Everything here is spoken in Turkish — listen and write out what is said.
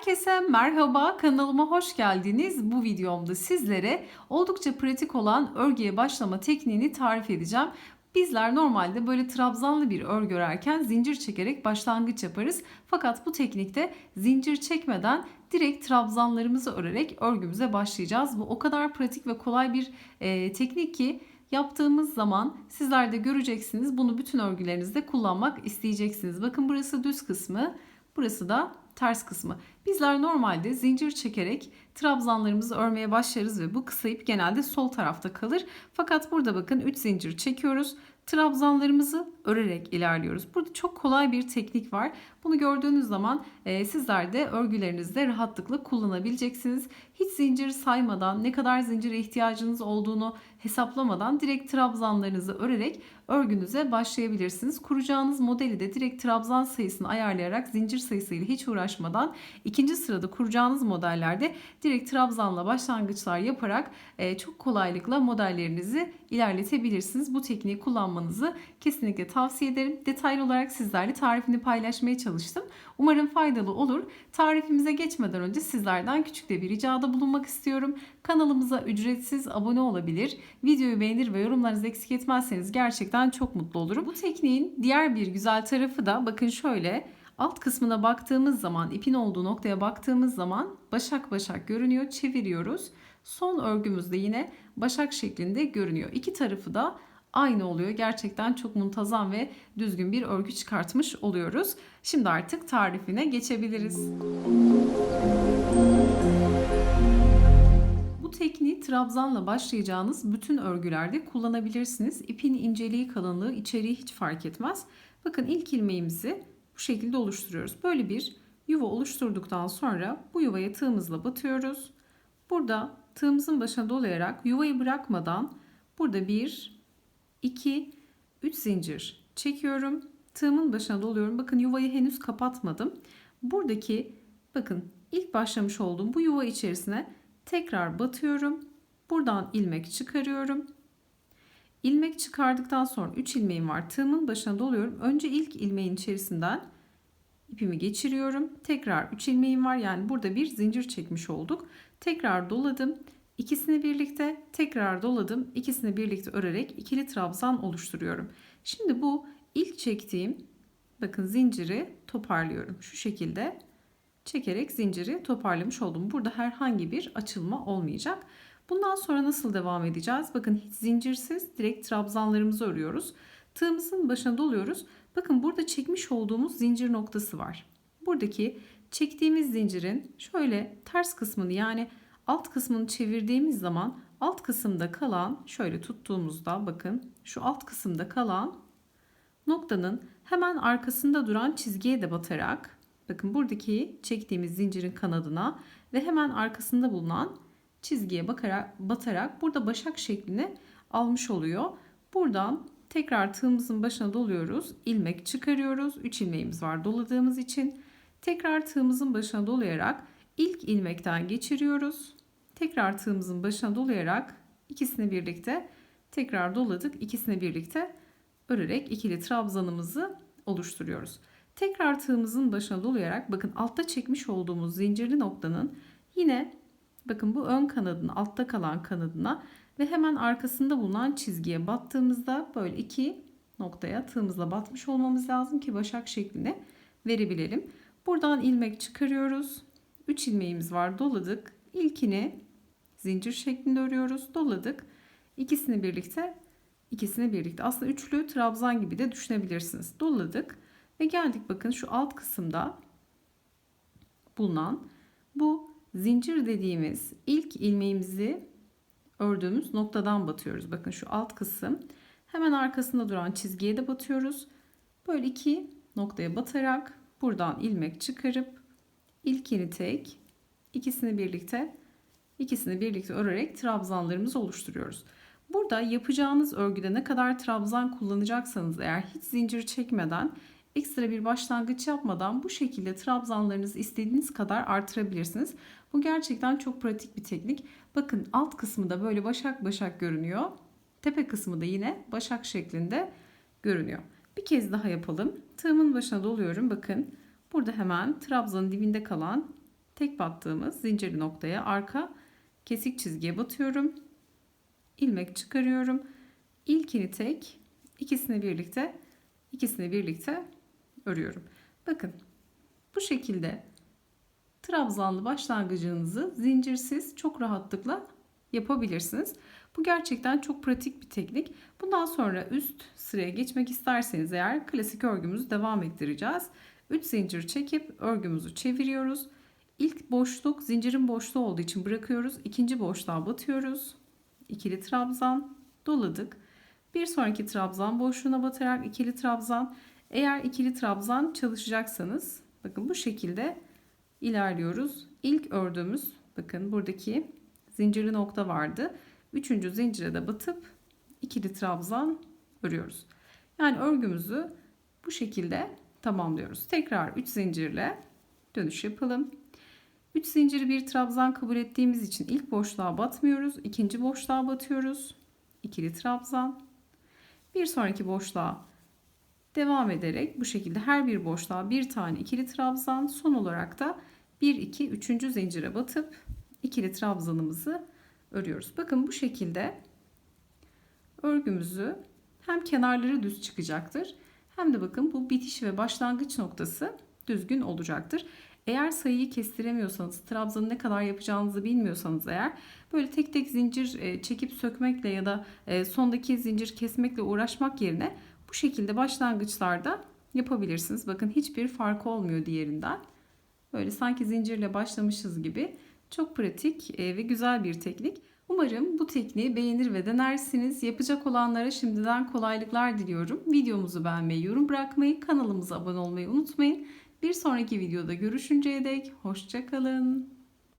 Herkese merhaba kanalıma hoş geldiniz. Bu videomda sizlere oldukça pratik olan örgüye başlama tekniğini tarif edeceğim. Bizler normalde böyle trabzanlı bir örgü örerken zincir çekerek başlangıç yaparız. Fakat bu teknikte zincir çekmeden direkt trabzanlarımızı örerek örgümüze başlayacağız. Bu o kadar pratik ve kolay bir e, teknik ki yaptığımız zaman sizler de göreceksiniz. Bunu bütün örgülerinizde kullanmak isteyeceksiniz. Bakın burası düz kısmı, burası da ters kısmı. Bizler normalde zincir çekerek trabzanlarımızı örmeye başlarız ve bu kısa genelde sol tarafta kalır. Fakat burada bakın 3 zincir çekiyoruz. Trabzanlarımızı örerek ilerliyoruz. Burada çok kolay bir teknik var. Bunu gördüğünüz zaman e, sizler de örgülerinizde rahatlıkla kullanabileceksiniz. Hiç zincir saymadan, ne kadar zincire ihtiyacınız olduğunu hesaplamadan direkt trabzanlarınızı örerek örgünüze başlayabilirsiniz. Kuracağınız modeli de direkt trabzan sayısını ayarlayarak zincir sayısıyla hiç uğraşmadan ikinci sırada kuracağınız modellerde direkt trabzanla başlangıçlar yaparak e, çok kolaylıkla modellerinizi ilerletebilirsiniz. Bu tekniği kullanmanızı kesinlikle tavsiye ederim. Detaylı olarak sizlerle tarifini paylaşmaya çalıştım. Umarım faydalı olur. Tarifimize geçmeden önce sizlerden küçük de bir ricada bulunmak istiyorum. Kanalımıza ücretsiz abone olabilir. Videoyu beğenir ve yorumlarınızı eksik etmezseniz gerçekten çok mutlu olurum. Bu tekniğin diğer bir güzel tarafı da bakın şöyle alt kısmına baktığımız zaman ipin olduğu noktaya baktığımız zaman başak başak görünüyor. Çeviriyoruz. Son örgümüzde yine başak şeklinde görünüyor. İki tarafı da aynı oluyor. Gerçekten çok muntazam ve düzgün bir örgü çıkartmış oluyoruz. Şimdi artık tarifine geçebiliriz. Bu trabzanla başlayacağınız bütün örgülerde kullanabilirsiniz. İpin inceliği, kalınlığı, içeriği hiç fark etmez. Bakın ilk ilmeğimizi bu şekilde oluşturuyoruz. Böyle bir yuva oluşturduktan sonra bu yuvaya tığımızla batıyoruz. Burada tığımızın başına dolayarak yuvayı bırakmadan burada bir, 2, 3 zincir çekiyorum. Tığımın başına doluyorum. Bakın yuvayı henüz kapatmadım. Buradaki bakın ilk başlamış olduğum bu yuva içerisine tekrar batıyorum. Buradan ilmek çıkarıyorum. İlmek çıkardıktan sonra 3 ilmeğim var. Tığımın başına doluyorum. Önce ilk ilmeğin içerisinden ipimi geçiriyorum. Tekrar 3 ilmeğim var. Yani burada bir zincir çekmiş olduk. Tekrar doladım. İkisini birlikte tekrar doladım. İkisini birlikte örerek ikili trabzan oluşturuyorum. Şimdi bu ilk çektiğim bakın zinciri toparlıyorum. Şu şekilde çekerek zinciri toparlamış oldum. Burada herhangi bir açılma olmayacak. Bundan sonra nasıl devam edeceğiz? Bakın hiç zincirsiz direkt trabzanlarımızı örüyoruz. Tığımızın başına doluyoruz. Bakın burada çekmiş olduğumuz zincir noktası var. Buradaki çektiğimiz zincirin şöyle ters kısmını yani alt kısmını çevirdiğimiz zaman alt kısımda kalan şöyle tuttuğumuzda bakın şu alt kısımda kalan noktanın hemen arkasında duran çizgiye de batarak bakın buradaki çektiğimiz zincirin kanadına ve hemen arkasında bulunan çizgiye bakarak batarak burada başak şeklini almış oluyor. Buradan tekrar tığımızın başına doluyoruz. ilmek çıkarıyoruz. 3 ilmeğimiz var doladığımız için. Tekrar tığımızın başına dolayarak ilk ilmekten geçiriyoruz. Tekrar tığımızın başına dolayarak ikisini birlikte tekrar doladık. İkisini birlikte örerek ikili trabzanımızı oluşturuyoruz. Tekrar tığımızın başına dolayarak bakın altta çekmiş olduğumuz zincirli noktanın yine bakın bu ön kanadın altta kalan kanadına ve hemen arkasında bulunan çizgiye battığımızda böyle iki noktaya tığımızla batmış olmamız lazım ki başak şeklini verebilelim. Buradan ilmek çıkarıyoruz. 3 ilmeğimiz var doladık. İlkini zincir şeklinde örüyoruz. Doladık. İkisini birlikte ikisini birlikte. Aslında üçlü trabzan gibi de düşünebilirsiniz. Doladık ve geldik bakın şu alt kısımda bulunan bu zincir dediğimiz ilk ilmeğimizi ördüğümüz noktadan batıyoruz. Bakın şu alt kısım. Hemen arkasında duran çizgiye de batıyoruz. Böyle iki noktaya batarak buradan ilmek çıkarıp ilkini tek, ikisini birlikte ikisini birlikte örerek trabzanlarımızı oluşturuyoruz. Burada yapacağınız örgüde ne kadar trabzan kullanacaksanız eğer hiç zincir çekmeden ekstra bir başlangıç yapmadan bu şekilde trabzanlarınızı istediğiniz kadar artırabilirsiniz. Bu gerçekten çok pratik bir teknik. Bakın alt kısmı da böyle başak başak görünüyor. Tepe kısmı da yine başak şeklinde görünüyor. Bir kez daha yapalım. Tığımın başına doluyorum. Bakın burada hemen trabzanın dibinde kalan tek battığımız zincirli noktaya arka kesik çizgiye batıyorum. ilmek çıkarıyorum. İlkini tek, ikisini birlikte, ikisini birlikte örüyorum. Bakın bu şekilde trabzanlı başlangıcınızı zincirsiz çok rahatlıkla yapabilirsiniz. Bu gerçekten çok pratik bir teknik. Bundan sonra üst sıraya geçmek isterseniz eğer klasik örgümüzü devam ettireceğiz. 3 zincir çekip örgümüzü çeviriyoruz. İlk boşluk zincirin boşluğu olduğu için bırakıyoruz. İkinci boşluğa batıyoruz. İkili trabzan doladık. Bir sonraki trabzan boşluğuna batarak ikili trabzan. Eğer ikili trabzan çalışacaksanız bakın bu şekilde ilerliyoruz. İlk ördüğümüz bakın buradaki zincirli nokta vardı. Üçüncü zincire de batıp ikili trabzan örüyoruz. Yani örgümüzü bu şekilde tamamlıyoruz. Tekrar 3 zincirle dönüş yapalım. 3 zinciri bir trabzan kabul ettiğimiz için ilk boşluğa batmıyoruz. ikinci boşluğa batıyoruz. İkili trabzan. Bir sonraki boşluğa devam ederek bu şekilde her bir boşluğa bir tane ikili trabzan son olarak da 1 2 3. zincire batıp ikili trabzanımızı örüyoruz. Bakın bu şekilde örgümüzü hem kenarları düz çıkacaktır hem de bakın bu bitiş ve başlangıç noktası düzgün olacaktır. Eğer sayıyı kestiremiyorsanız, trabzanı ne kadar yapacağınızı bilmiyorsanız eğer böyle tek tek zincir e, çekip sökmekle ya da e, sondaki zincir kesmekle uğraşmak yerine bu şekilde başlangıçlarda yapabilirsiniz. Bakın hiçbir farkı olmuyor diğerinden. Böyle sanki zincirle başlamışız gibi çok pratik e, ve güzel bir teknik. Umarım bu tekniği beğenir ve denersiniz. Yapacak olanlara şimdiden kolaylıklar diliyorum. Videomuzu beğenmeyi, yorum bırakmayı, kanalımıza abone olmayı unutmayın. Bir sonraki videoda görüşünceye dek hoşçakalın.